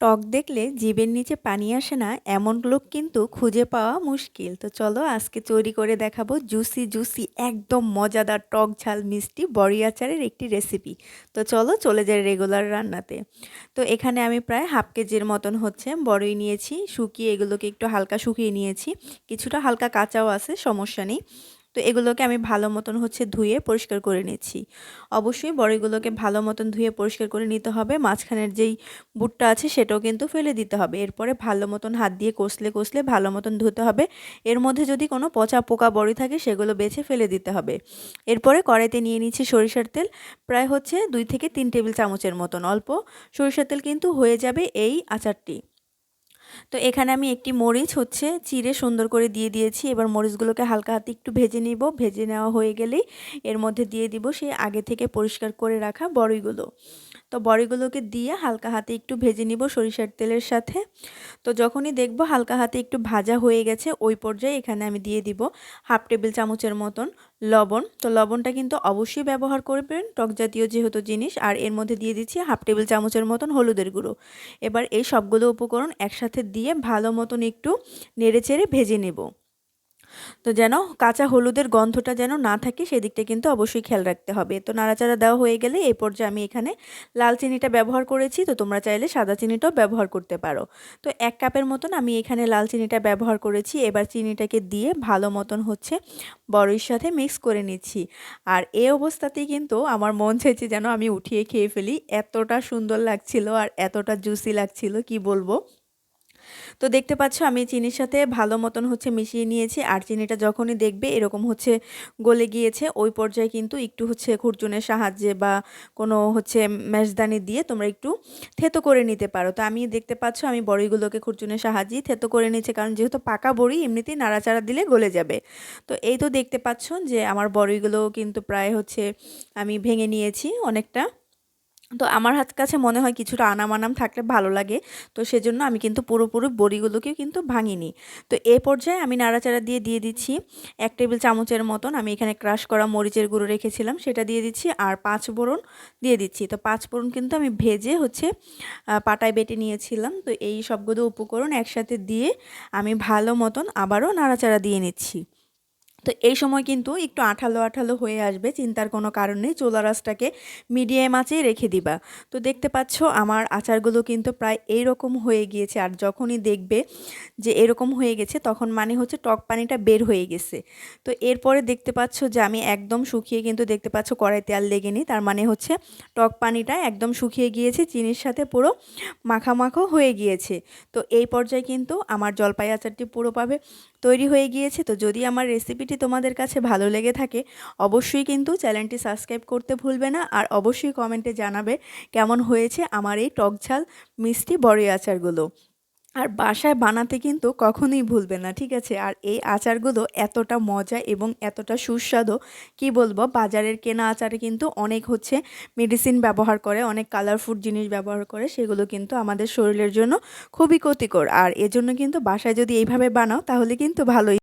টক দেখলে জিভের নিচে পানি আসে না, এমন লোক কিন্তু খুঁজে পাওয়া মুশকিল। তো চলো আজকে তৈরি করে দেখাবো জুসি জুসি, একদম মজাদার টক ঝাল মিষ্টি বড়ি আচারের একটি রেসিপি। তো চলো চলে যাই রেগুলার রান্নাতে। তো এখানে আমি প্রায় হাফ কেজির মতন হচ্ছে বড়ই নিয়েছি, শুকিয়ে এগুলোকে একটু হালকা শুকিয়ে নিয়েছি। কিছুটা হালকা কাঁচাও আছে, সমস্যা নেই। তো এগুলোকে আমি ভালো মতন হচ্ছে ধুয়ে পরিষ্কার করে নিচ্ছি। অবশ্যই বড়িগুলোকে ভালো মতন ধুয়ে পরিষ্কার করে নিতে হবে। মাঝখানের যেই বুটটা আছে সেটাও কিন্তু ফেলে দিতে হবে। এরপরে ভালো মতন হাত দিয়ে কষলে কষলে ভালো মতন ধুতে হবে। এর মধ্যে যদি কোনো পচা পোকা বড়ি থাকে সেগুলো বেছে ফেলে দিতে হবে। এরপরে কড়াইতে নিয়ে নিচ্ছি সরিষার তেল। প্রায় হচ্ছে দুই থেকে তিন টেবিল চামচের মতন। অল্প সরিষার তেল কিন্তু হয়ে যাবে এই আচারটি। তো এখানে আমি একটি মরিচ হচ্ছে চিড়ে সুন্দর করে দিয়ে দিয়েছি। এবার মরিচগুলোকে হালকা হাতে একটু ভেজে নিব। ভেজে নেওয়া হয়ে গেলেই এর মধ্যে দিয়ে দিব সেই আগে থেকে পরিষ্কার করে রাখা বড়িগুলো। তো বড়িগুলোকে দিয়ে হালকা হাতে একটু ভেজে নিব সরিষার তেলের সাথে। তো যখনই দেখব হালকা হাতে একটু ভাজা হয়ে গেছে, ওই পর্যায়ে এখানে আমি দিয়ে দিব হাফ টেবিল চামচের মতন লবণ। তো লবণটা কিন্তু অবশ্যই ব্যবহার করবেন টক জাতীয় যেহেতু জিনিস। আর এর মধ্যে দিয়ে দিচ্ছি হাফ টেবিল চামচের মতন হলুদের গুঁড়ো। এবার এই সবগুলো উপকরণ একসাথে দিয়ে ভালো মতন একটু নেড়ে চেড়ে ভেজে নেব। তো যেন কাঁচা হলুদের গন্ধটা যেন না থাকে, সেদিকটা কিন্তু অবশ্যই খেয়াল রাখতে হবে। তো নাড়াচাড়া দেওয়া হয়ে গেলে এই পর্যায়ে আমি এখানে লাল চিনিটা ব্যবহার করেছি। তো তোমরা চাইলে সাদা চিনিটাও ব্যবহার করতে পারো। তো এক কাপের মতন আমি এখানে লাল চিনিটা ব্যবহার করেছি। এবার চিনিটাকে দিয়ে ভালো মতন হচ্ছে বড়ির সাথে মিক্স করে নিচ্ছি। আর এই অবস্থাতেই কিন্তু আমার মন চাইছে যেন আমি উঠিয়ে খেয়ে ফেলি। এতটা সুন্দর লাগছিল আর এতটা জুসি লাগছিল, কি বলব? তো দেখতে পাচ্ছ আমি চিনির সাথে ভালো মতন হচ্ছে মিশিয়ে নিয়েছি। আর চিনিটা যখনই দেখবে এরকম হচ্ছে গলে গিয়েছে, ওই পর্যায়ে কিন্তু একটু হচ্ছে খুরচুনের সাহায্যে বা কোনো হচ্ছে ম্যাশদানি দিয়ে তোমরা একটু থেতো করে নিতে পারো। তো আমি দেখতে পাচ্ছ আমি বড়িগুলোকে খুরচুনের সাহায্যেই থেতো করে নিচ্ছি কারণ যেহেতু পাকা বড়ি এমনিতেই নাড়াচাড়া দিলে গলে যাবে। তো এই তো দেখতে পাচ্ছ যে আমার বড়িগুলো কিন্তু প্রায় হচ্ছে আমি ভেঙে নিয়েছি অনেকটা। তো আমার হাত কাছে মনে হয় কিছুটা আনাম আনাম থাকলে ভালো লাগে। তো সেজন্য আমি কিন্তু পুরোপুরি বড়িগুলোকেও কিন্তু ভাঙিনি। তো এ পর্যায়ে আমি নাড়াচাড়া দিয়ে দিয়ে দিচ্ছি। এক টেবিল চামচের মতন আমি এখানে ক্রাশ করা মরিচের গুঁড়ো রেখেছিলাম, সেটা দিয়ে দিচ্ছি। আর পাঁচ ফোড়ন দিয়ে দিচ্ছি। তো পাঁচ ফোড়ন কিন্তু আমি ভেজে হচ্ছে পাটায় বেটে নিয়েছিলাম। তো এই সবগুলো উপকরণ একসাথে দিয়ে আমি ভালো মতন আবারও নাড়াচাড়া দিয়ে নিচ্ছি। তো এই সময় কিন্তু একটু আঠালো আঠালো হয়ে আসবে, চিন্তার কোনো কারণ নেই। চোলা রাসটাকে মিডিয়াম আঁচেই রেখে দিবা। তো দেখতে পাচ্ছ আমার আচারগুলো কিন্তু প্রায় এই রকম হয়ে গিয়েছে। আর যখনই দেখবে যে এরকম হয়ে গেছে, তখন মানে হচ্ছে টক পানিটা বের হয়ে গেছে। তো এরপরে দেখতে পাচ্ছ যে আমি একদম শুকিয়ে কিন্তু দেখতে পাচ্ছ কড়াইতে আর লেগেনি তার মানে হচ্ছে টক পানিটা একদম শুকিয়ে গিয়েছে, চিনির সাথে পুরো মাখামাখো হয়ে গিয়েছে। তো এই পর্যায়ে কিন্তু আমার জলপাই আচারটি পুরোভাবে তৈরি হয়ে গিয়েছে। তো যদি আমার রেসিপি ভিডিওটি তোমাদের কাছে ভালো লেগে থাকে, অবশ্যই কিন্তু চ্যানেলটি সাবস্ক্রাইব করতে ভুলবে না। আর অবশ্যই কমেন্টে জানাবে কেমন হয়েছে আমার এই টকঝাল মিষ্টি বড়ি আচারগুলো। আর বাসায় বানাতে কিন্তু কখনোই ভুলবে না, ঠিক আছে? আর এই আচারগুলো এতটা মজা এবং এতটা সুস্বাদু, কি বলব? বাজারের কেনা আচারে কিন্তু অনেক হচ্ছে মেডিসিন ব্যবহার করে, অনেক কালারফুল জিনিস ব্যবহার করে, সেগুলো কিন্তু আমাদের শরীরের জন্য খুবই ক্ষতিকর। আর এজন্য কিন্তু বাসায় যদি এইভাবে বানাও, তাহলে কিন্তু ভালোই।